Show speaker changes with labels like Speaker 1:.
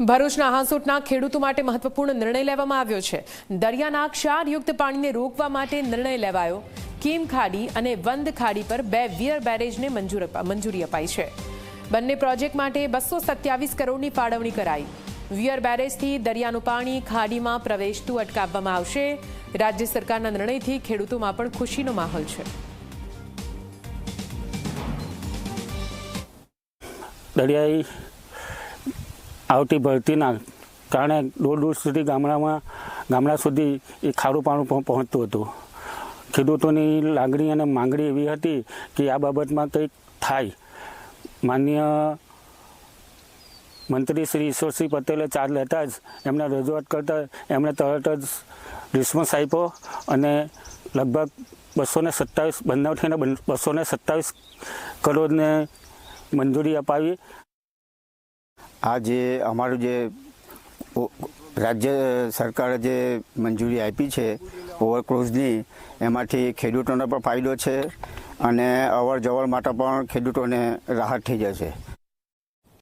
Speaker 1: ભરૂચના હાંસોટના ખેડૂતો માટે મહત્વપૂર્ણ નિર્ણય લેવામાં આવ્યો છે. દરિયાના ક્ષારયુક્ત પાણીને રોકવા માટે નિર્ણય લેવાયો. કીમ ખાડી અને વંદ ખાડી પર બે વિયર બેરેજને મંજૂર અપાઈ છે. બંને પ્રોજેક્ટ માટે બસો સત્યાવીસ કરોડની ફાળવણી કરાઈ. વિયર બેરેજથી દરિયાનું પાણી ખાડીમાં પ્રવેશતું અટકાવવામાં આવશે. રાજ્ય સરકારના નિર્ણયથી ખેડૂતોમાં પણ ખુશીનો માહોલ છે.
Speaker 2: દરિયાઈ આવતી ભરતીના કારણે દૂર દૂર સુધી ગામડામાં, ગામડા સુધી એ ખારું પાણું પહોંચતું હતું. ખેડૂતોની લાગણી અને માંગણી એવી હતી કે આ બાબતમાં કંઈક થાય. માન્ય મંત્રી શ્રી ઈશ્વરસિંહ પટેલે ચાર્જ લેતા જ એમને રજૂઆત કરતા એમણે તરત જ રિસ્પોન્સ આપ્યો અને લગભગ બસો ને સત્તાવીસ થઈને બસો ને સત્તાવીસ કરોડને મંજૂરી અપાવી.
Speaker 3: આ જે અમારું જે રાજ્ય સરકારે જે મંજૂરી આપી છે ઓવરક્રોઝની, એમાંથી ખેડૂતોને પણ ફાયદો છે અને અવર જવર માટે પણ ખેડૂતોને રાહત થઈ જશે.